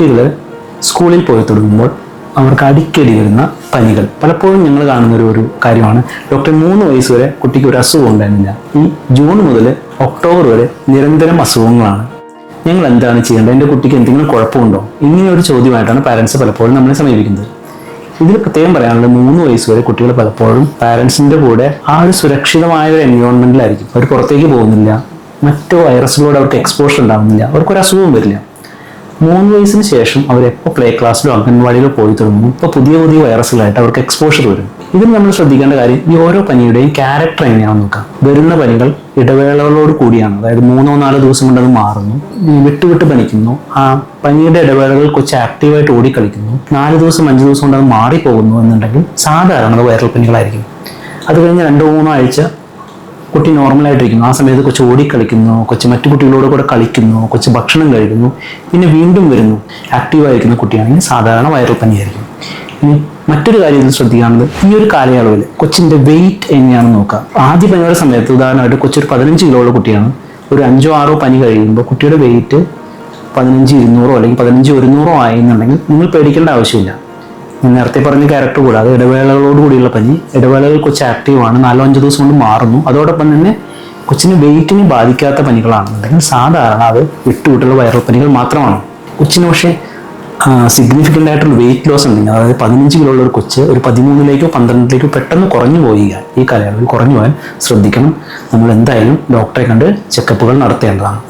കുട്ടികൾ സ്കൂളിൽ പോയി തുടങ്ങുമ്പോൾ അവർക്ക് അടിക്കടി വരുന്ന പനികൾ. പലപ്പോഴും ഞങ്ങൾ കാണുന്ന ഒരു ഒരു കാര്യമാണ്. ഡോക്ടർ മൂന്ന് വയസ്സ് വരെ കുട്ടിക്ക് ഒരു അസുഖം ഉണ്ടായിരുന്നില്ല. ഈ ജൂൺ മുതൽ ഒക്ടോബർ വരെ നിരന്തരം അസുഖങ്ങളാണ്. ഞങ്ങൾ എന്താണ് ചെയ്യേണ്ടത്? എന്റെ കുട്ടിക്ക് എന്തെങ്കിലും കുഴപ്പമുണ്ടോ? ഇങ്ങനെ ഒരു ചോദ്യമായിട്ടാണ് പാരൻസ് പലപ്പോഴും നമ്മളെ സമീപിക്കുന്നത്. ഇതിൽ പ്രത്യേകം പറയാനുള്ളത് മൂന്ന് വയസ്സ് വരെ കുട്ടികൾ പലപ്പോഴും പാരൻസിന്റെ കൂടെ ആ ഒരു സുരക്ഷിതമായ ഒരു എൻവയോൺമെന്റിലായിരിക്കും അവർ പുറത്തേക്ക് പോകുന്നില്ല. മറ്റു വൈറസുകളോട് അവർക്ക് എക്സ്പോഷർ ഉണ്ടാകുന്നില്ല അവർക്കൊരു അസുഖവും വരില്ല. മൂന്ന് വയസ്സിന് ശേഷം അവർ എപ്പോൾ പ്ലേ ക്ലാസ്സിലോ അംഗൻവാടിയിലോ പോയി തുടങ്ങുന്നു ഇപ്പോൾ പുതിയ പുതിയ വൈറസുകളായിട്ട് അവർക്ക് എക്സ്പോഷർ വരും. ഇതിന് നമ്മൾ ശ്രദ്ധിക്കേണ്ട കാര്യം ഈ ഓരോ പനിയുടെയും ക്യാരക്ടർ എങ്ങനെയാണെന്ന് നോക്കാം. വരുന്ന പനികൾ ഇടവേളകളോട് കൂടിയാണ്. അതായത് മൂന്നോ നാലോ ദിവസം കൊണ്ട് അത് മാറുന്നു. വിട്ടുവിട്ട് വിട്ട് വിട്ട് പനിക്കുന്നു. ആ പനിയുടെ ഇടവേളകൾ കൊച്ചു ആക്റ്റീവായിട്ട് ഓടിക്കളിക്കുന്നു. നാല് ദിവസം അഞ്ച് ദിവസം കൊണ്ട് അത് മാറിപ്പോകുന്നു എന്നുണ്ടെങ്കിൽ സാധാരണ അത് വൈറൽ പനികളായിരിക്കും. അത് കഴിഞ്ഞ് രണ്ടോ മൂന്നോ ആഴ്ച കുട്ടി നോർമലായിട്ടിരിക്കുന്നു ആ സമയത്ത് കൊച്ചു ഓടിക്കളിക്കുന്നു കൊച്ചു മറ്റു കുട്ടികളോട് കൂടെ കളിക്കുന്നു കൊച്ചു ഭക്ഷണം കഴിക്കുന്നു പിന്നെ വീണ്ടും വരുന്നു. ആക്റ്റീവായിരിക്കുന്ന കുട്ടിയാണെങ്കിൽ സാധാരണ വൈറൽ പനിയായിരിക്കും. ഇനി മറ്റൊരു കാര്യം ഇതിൽ ശ്രദ്ധിക്കാനുള്ളത് ഈ ഒരു കാലയളവിൽ കൊച്ചിന്റെ വെയിറ്റ് എങ്ങനെയാണെന്ന് നോക്കാം ആദ്യ പനിയുടെ സമയത്ത് ഉദാഹരണമായിട്ട് കൊച്ചൊരു പതിനഞ്ച് കിലോ ഉള്ള കുട്ടിയാണ്. ഒരു അഞ്ചോ ആറോ പനി കഴിയുമ്പോൾ കുട്ടിയുടെ വെയിറ്റ് പതിനഞ്ച് ഇരുന്നൂറോ അല്ലെങ്കിൽ പതിനഞ്ച് ഒരുന്നൂറോ ആയി എന്നുണ്ടെങ്കിൽ നിങ്ങൾ പേടിക്കേണ്ട ആവശ്യമില്ല. നേരത്തെ പറഞ്ഞ ക്യാരക്ടർ കൂടാതെ ഇടവേളകളോട് കൂടിയുള്ള പനി ഇടവേളകൾ കൊച്ചു ആക്റ്റീവാണ് നാലോ അഞ്ചോ ദിവസം കൊണ്ട് മാറുന്നു. അതോടൊപ്പം തന്നെ കൊച്ചിന് വെയിറ്റിനെ ബാധിക്കാത്ത പനികളാണെന്നുണ്ടെങ്കിൽ സാധാരണ അത് വിട്ടുവിട്ടുള്ള വൈറൽ പനികൾ മാത്രമാണ്. കൊച്ചിന് പക്ഷേ സിഗ്നിഫിക്കന്റ് ആയിട്ടുള്ള വെയിറ്റ് ലോസ് ഉണ്ടെങ്കിൽ അതായത് പതിനഞ്ച് കിലോ ഉള്ള ഒരു കൊച്ച് ഒരു പതിമൂന്നിലേക്കോ പന്ത്രണ്ടിലേക്കോ പെട്ടെന്ന് കുറഞ്ഞു പോയി ഈ കാലയളവിൽ കുറഞ്ഞു പോകാൻ ശ്രദ്ധിക്കണം. നമ്മൾ എന്തായാലും ഡോക്ടറെ കണ്ട് ചെക്കപ്പുകൾ നടത്തേണ്ടതാണ്.